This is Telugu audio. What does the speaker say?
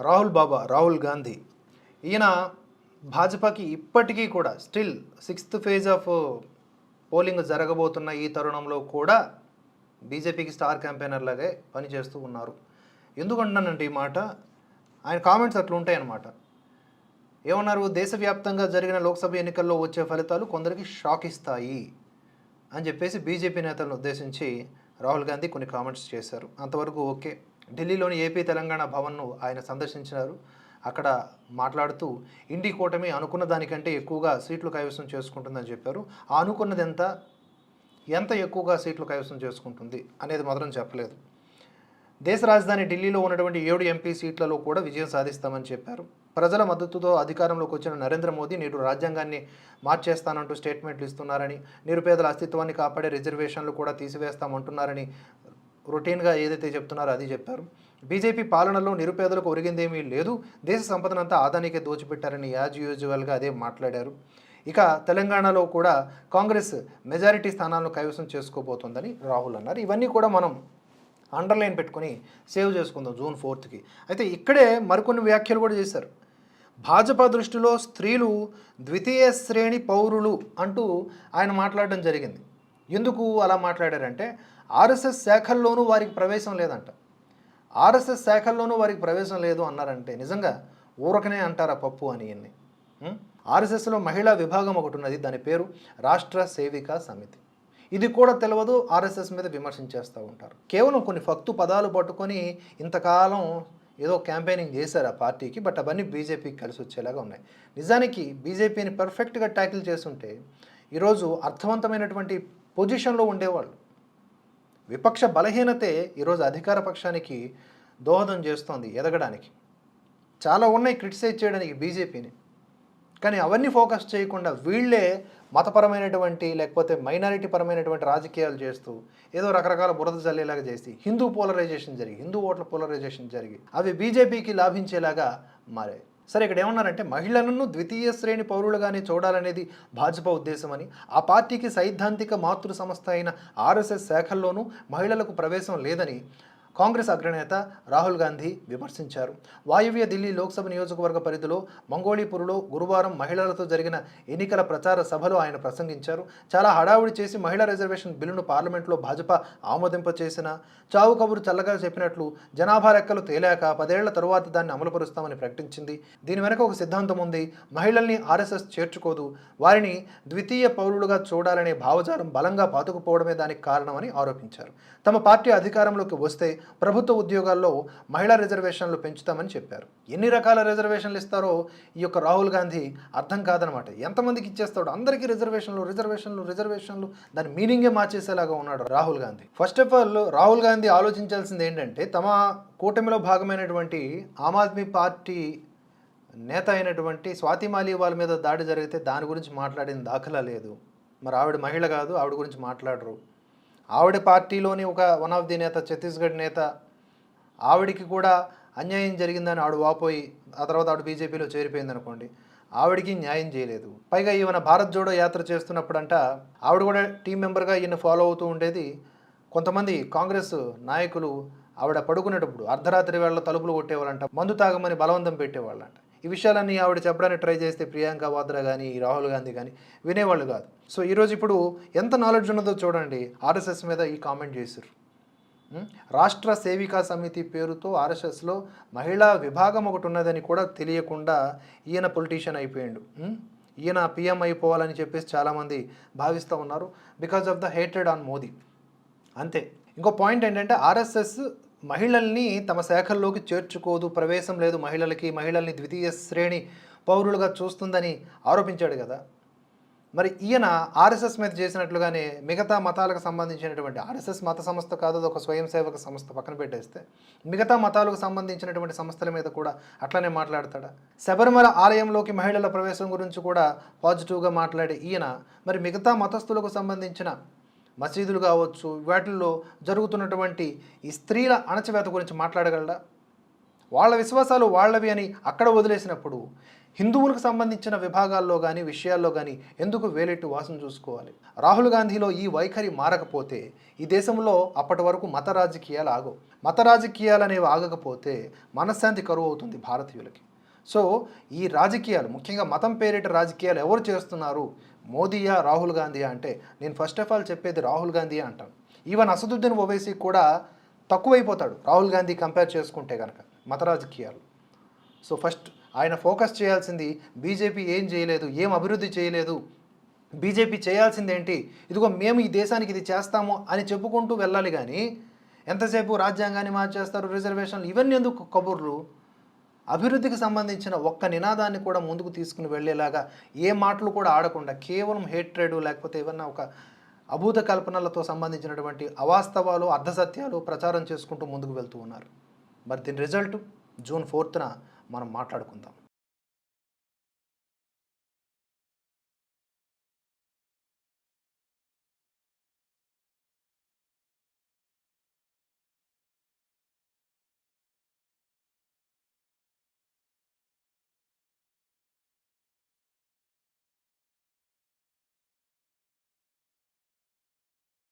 రాహుల్ బాబా రాహుల్ గాంధీ. ఈయన భాజపాకి ఇప్పటికీ కూడా still sixth phase of polling జరగబోతున్న ఈ తరుణంలో కూడా బీజేపీకి స్టార్ క్యాంపెయినర్ లాగే పనిచేస్తూ ఉన్నారు. ఎందుకంటున్నానంటే ఈ మాట? ఆయన కామెంట్స్ అట్లా ఉంటాయన్నమాట. ఏమన్నారు? దేశవ్యాప్తంగా జరిగిన లోక్సభ ఎన్నికల్లో వచ్చే ఫలితాలు కొందరికి షాక్ ఇస్తాయి అని చెప్పేసి బీజేపీ నేతలను ఉద్దేశించి రాహుల్ గాంధీ కొన్ని కామెంట్స్ చేశారు. అంతవరకు ఓకే. ఢిల్లీలోని ఏపీ తెలంగాణ భవన్ను ఆయన సందర్శించినారు. అక్కడ మాట్లాడుతూ ఇండి కూటమి అనుకున్న దానికంటే ఎక్కువగా సీట్లు కైవసం చేసుకుంటుందని చెప్పారు. ఆ అనుకున్నది ఎంత? ఎంత ఎక్కువగా సీట్లు కైవసం చేసుకుంటుంది? అనేది మాత్రం చెప్పలేదు. దేశ రాజధాని ఢిల్లీలో ఉన్నటువంటి ఏడు ఎంపీ సీట్లలో కూడా విజయం సాధిస్తామని చెప్పారు. ప్రజల మద్దతుతో అధికారంలోకి వచ్చిన నరేంద్ర మోదీ నేడు రాజ్యాంగాన్ని మార్చేస్తానంటూ స్టేట్మెంట్లు ఇస్తున్నారని నిరుపేదల అస్తిత్వాన్ని కాపాడే రిజర్వేషన్లు కూడా తీసివేస్తామంటున్నారని రొటీన్గా ఏదైతే చెప్తున్నారో అది చెప్పారు. బీజేపీ పాలనలో నిరుపేదలకు ఒరిగిందేమీ లేదు. దేశ సంపదనంతా ఆదానికే దోచిపెట్టారని యాజ్ యూజువల్గా అదే మాట్లాడారు. ఇక తెలంగాణలో కూడా కాంగ్రెస్ మెజారిటీ స్థానాలను కైవసం చేసుకోబోతోందని రాహుల్ అన్నారు. ఇవన్నీ కూడా మనం అండర్లైన్ పెట్టుకొని సేవ్ చేసుకుందాం జూన్ ఫోర్త్కి. అయితే ఇక్కడే మరికొన్ని వ్యాఖ్యలు కూడా చేశారు. భాజపా దృష్టిలో స్త్రీలు ద్వితీయ శ్రేణి పౌరులు అంటూ ఆయన మాట్లాడడం జరిగింది. ఎందుకు అలా మాట్లాడారంటే ఆర్ఎస్ఎస్ శాఖల్లోనూ వారికి ప్రవేశం లేదంట. ఆర్ఎస్ఎస్ శాఖల్లోనూ వారికి ప్రవేశం లేదు అన్నారంటే నిజంగా ఊరకనే అంటారా పప్పు అని ఇన్ని. ఆర్ఎస్ఎస్లో మహిళా విభాగం ఒకటి ఉన్నది దాని పేరు రాష్ట్ర సేవికా సమితి. ఇది కూడా తెలియదు ఆర్ఎస్ఎస్ మీద విమర్శించేస్తూ ఉంటారు. కేవలం కొన్ని ఫక్తు పదాలు పట్టుకొని ఇంతకాలం ఏదో క్యాంపెయినింగ్ చేశారు ఆ పార్టీకి బట్ అవన్నీ బీజేపీకి కలిసి వచ్చేలాగా ఉన్నాయి. నిజానికి బీజేపీని పర్ఫెక్ట్గా ట్యాకిల్ చేస్తుంటే ఈరోజు అర్థవంతమైనటువంటి పొజిషన్లో ఉండేవాళ్ళు. విపక్ష బలహీనతే ఈరోజు అధికార పక్షానికి దోహదం చేస్తోంది ఎదగడానికి. చాలా ఉన్నాయి క్రిటిసైజ్ చేయడానికి బీజేపీని. కానీ అవన్నీ ఫోకస్ చేయకుండా వీళ్ళే మతపరమైనటువంటి లేకపోతే మైనారిటీ పరమైనటువంటి రాజకీయాలు చేస్తూ ఏదో రకరకాల బురద జల్లేలాగా చేసి హిందూ పోలరైజేషన్ జరిగి హిందూ ఓట్ల పోలరైజేషన్ జరిగి అవి బీజేపీకి లాభించేలాగా మారాయి. సరే ఇక్కడ ఏమన్నారంటే మహిళలను ద్వితీయ శ్రేణి పౌరులుగానే చూడాలనేది భాజపా ఉద్దేశమని ఆ పార్టీకి సైద్ధాంతిక మాతృ సంస్థ అయిన ఆర్ఎస్ఎస్ శాఖల్లోనూ మహిళలకు ప్రవేశం లేదని కాంగ్రెస్ అగ్రనేత రాహుల్ గాంధీ విమర్శించారు. వాయువ్య ఢిల్లీ లోక్సభ నియోజకవర్గ పరిధిలో మంగోళీపూర్లో గురువారం మహిళలతో జరిగిన ఎన్నికల ప్రచార సభలో ఆయన ప్రసంగించారు. చాలా హడావుడి చేసి మహిళా రిజర్వేషన్ బిల్లును పార్లమెంట్లో భాజపా ఆమోదింపచేసిన చావు కబురు చల్లగా చెప్పినట్లు జనాభా లెక్కలు తేలాక పదేళ్ళ తరువాత దాన్ని అమలుపరుస్తామని ప్రకటించింది. దీని వెనక ఒక సిద్ధాంతం ఉంది. మహిళల్ని ఆర్ఎస్ఎస్ చేర్చుకోదు. వారిని ద్వితీయ పౌరులుగా చూడాలనే భావజాలం బలంగా పాతుకుపోవడమే దానికి కారణమని ఆరోపించారు. తమ పార్టీ అధికారంలోకి వస్తే ప్రభుత్వ ఉద్యోగాల్లో మహిళా రిజర్వేషన్లు పెంచుతామని చెప్పారు. ఎన్ని రకాల రిజర్వేషన్లు ఇస్తారో ఈ యొక్క రాహుల్ గాంధీ అర్థం కాదనమాట. ఎంతమందికి ఇచ్చేస్తాడు? అందరికీ రిజర్వేషన్లు రిజర్వేషన్లు రిజర్వేషన్లు. దాని మీనింగే మార్చేసేలాగా ఉన్నాడు Rahul Gandhi. First of all Rahul Gandhi ఆలోచించాల్సింది ఏంటంటే తమ కూటమిలో భాగమైనటువంటి ఆమ్ ఆద్మీ పార్టీ నేత అయినటువంటి స్వాతి వాళ్ళ మీద దాడి జరిగితే దాని గురించి మాట్లాడిన దాఖలా లేదు. మరి ఆవిడ మహిళ కాదు ఆవిడ గురించి మాట్లాడరు. ఆవిడ పార్టీలోని ఒక వన్ ఆఫ్ ది నేత ఛత్తీస్గఢ్ నేత. ఆవిడికి కూడా అన్యాయం జరిగిందని ఆవిడ వాపోయి ఆ తర్వాత ఆవిడ బీజేపీలో చేరిపోయింది అనుకోండి. ఆవిడికి న్యాయం చేయలేదు. పైగా ఈవెన భారత్ జోడో యాత్ర చేస్తున్నప్పుడంట ఆవిడ కూడా టీం మెంబర్గా ఈయన ఫాలో అవుతూ ఉండేది. కొంతమంది కాంగ్రెస్ నాయకులు ఆవిడ పడుకునేటప్పుడు అర్ధరాత్రి వేళ తలుపులు కొట్టేవాళ్ళంట మందు తాగమని బలవంతం పెట్టేవాళ్ళంట. ఈ విషయాలన్నీ ఆవిడ చెప్పడానికి ట్రై చేస్తే ప్రియాంక వాద్రా కానీ రాహుల్ గాంధీ కానీ వినేవాళ్ళు కాదు. సో ఈరోజు ఇప్పుడు ఎంత నాలెడ్జ్ ఉన్నదో చూడండి. ఆర్ఎస్ఎస్ మీద ఈ కామెంట్ చేశారు రాష్ట్ర సేవికా సమితి పేరుతో ఆర్ఎస్ఎస్లో మహిళా విభాగం ఒకటి ఉన్నదని కూడా తెలియకుండా ఈయన పొలిటీషియన్ అయిపోయాడు. ఈయన పిఎం అయిపోవాలని చెప్పేసి చాలామంది భావిస్తూ ఉన్నారు. Because of the hated on Modi అంతే. ఇంకో పాయింట్ ఏంటంటే ఆర్ఎస్ఎస్ మహిళల్ని తమ శాఖల్లోకి చేర్చుకోదు ప్రవేశం లేదు మహిళలకి మహిళల్ని ద్వితీయ శ్రేణి పౌరులుగా చూస్తుందని ఆరోపించాడు కదా. మరి ఈయన ఆర్ఎస్ఎస్ మీద చేసినట్లుగానే మిగతా మతాలకు సంబంధించినటువంటి ఆర్ఎస్ఎస్ మత సంస్థ కాదు అది ఒక స్వయం సేవక సంస్థ పక్కన పెట్టేస్తే మిగతా మతాలకు సంబంధించినటువంటి సంస్థల మీద కూడా అట్లనే మాట్లాడతాడా? శబరిమల ఆలయంలోకి మహిళల ప్రవేశం గురించి కూడా పాజిటివ్గా మాట్లాడే ఈయన మరి మిగతా మతస్థులకు సంబంధించిన మసీదులు కావచ్చు వాటిల్లో జరుగుతున్నటువంటి ఈ స్త్రీల అణచివేత గురించి మాట్లాడగలడా? వాళ్ళ విశ్వాసాలు వాళ్ళవి అని అక్కడ వదిలేసినప్పుడు హిందువులకు సంబంధించిన విభాగాల్లో కానీ విషయాల్లో కానీ ఎందుకు వేలెట్టు వాసన చూసుకోవాలి? రాహుల్ గాంధీలో ఈ వైఖరి మారకపోతే ఈ దేశంలో అప్పటి వరకు మత రాజకీయాలు ఆగవు. మత రాజకీయాలు అనేవి ఆగకపోతే మనశ్శాంతి కరువు అవుతుంది భారతీయులకి. సో ఈ రాజకీయాలు ముఖ్యంగా మతం పేరిట రాజకీయాలు ఎవరు చేస్తున్నారు? మోదీయా రాహుల్ గాంధీ అంటే నేను ఫస్ట్ ఆఫ్ ఆల్ చెప్పేది రాహుల్ గాంధీ అంటాను. ఈవెన్ అసదుద్దీన్ ఓవైసీ కూడా తక్కువైపోతాడు రాహుల్ గాంధీ కంపేర్ చేసుకుంటే కనుక మత రాజకీయాలు. సో ఫస్ట్ ఆయన ఫోకస్ చేయాల్సింది బీజేపీ ఏం చేయలేదు ఏం అభివృద్ధి చేయలేదు బీజేపీ చేయాల్సింది ఏంటి ఇదిగో మేము ఈ దేశానికి ఇది చేస్తాము అని చెప్పుకుంటూ వెళ్ళాలి కానీ ఎంతసేపు రాజ్యాంగాన్ని మార్చేస్తారు రిజర్వేషన్లు ఇవన్నీ ఎందుకు కబుర్లు? అభివృద్ధికి సంబంధించిన ఒక్క నినాదాన్ని కూడా ముందుకు తీసుకుని వెళ్ళేలాగా ఏ మాటలు కూడా ఆడకుండా కేవలం హేట్రేడు లేకపోతే ఏమన్నా ఒక అభూత కల్పనలతో సంబంధించినటువంటి అవాస్తవాలు అర్ధసత్యాలు ప్రచారం చేసుకుంటూ ముందుకు వెళ్తూ ఉన్నారు. మరి దీని రిజల్ట్ జూన్ ఫోర్త్న మనం మాట్లాడుకుందాం.